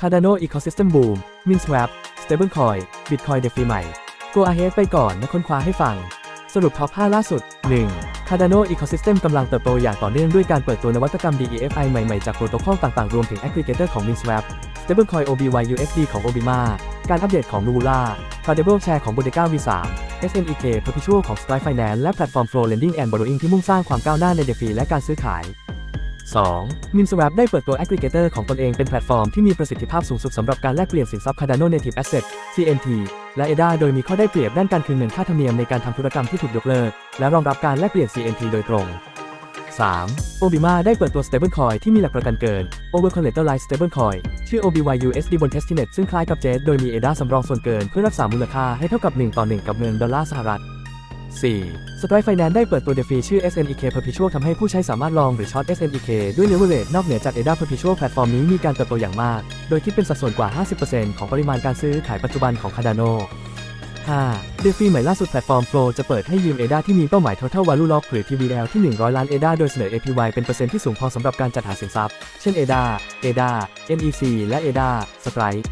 Cardano Ecosystem Boom MinSwap Stablecoin Bitcoin DeFi ใหม่ Go ahead ไปก่อนมาค้นคว้าให้ฟัง สรุปท็อป 5 ล่าสุด 1. Cardano Ecosystem กำลังเติบโตอย่างต่อเนื่องด้วยการเปิดตัวนวัตกรรม DeFi ใหม่ ๆ จากโปรโตคอลต่าง ๆ รวมถึง Aggregator ของ MinSwap Stablecoin OBYUSD ของ Obima การอัปเดตของ Lula Tradable Share ของ Bodega V3 SNEK Perpetual ของ Stripe Finance และแพลตฟอร์ม Flow Lending and Borrowing ที่มุ่งสร้างความก้าวหน้าใน DeFi และการซื้อขาย 2. MinSwap ได้เปิดตัว Aggregator ของตนเองเป็นแพลตฟอร์มที่มีประสิทธิภาพสูงสุดสำหรับการแลกเปลี่ยนสินทรัพย์ Cardano Native Asset CNT และ ADA โดยมีข้อได้เปรียบด้านการคืนเงินค่าธรรมเนียมในการทำธุรกรรมที่ถูกยกเลิก และรองรับการแลกเปลี่ยน CNT โดยตรง 3. Obima ได้เปิดตัว Stablecoin ที่มีหลักประกันเกิน Over Collateralized Stablecoin ชื่อ OBYUSD บน Testnet ซึ่งคล้ายกับ Jade โดยมี ADA สำรองส่วนเกินเพื่อรักษามูลค่าให้เท่ากับ 1 ต่อ 1 กับเงินดอลลาร์สหรัฐ 4. Stripe Finance ได้เปิดตัว DeFi ชื่อ SNEK Perpetual ทำให้ผู้ใช้สามารถลองหรือช็อต SNEK ด้วย leverage นอกเหนือจาก ADA Perpetual แพลตฟอร์มนี้มีการเติบโตอย่างมาก โดยคิดเป็นสัดส่วนกว่า 50%ของปริมาณการซื้อขายปัจจุบันของ Cardano 5. DeFi ใหม่ล่าสุดแพลตฟอร์ม Flow จะเปิดให้ยืม ADA ที่มีเป้าหมาย Total Value Lock หรือ TVL ที่ 100 ล้าน ADA โดยเสนอ APY เป็นเปอร์เซ็นต์ที่สูงพอสำหรับการจัดหาสินทรัพย์ เช่น ADA ADA NEC และ ADA Strike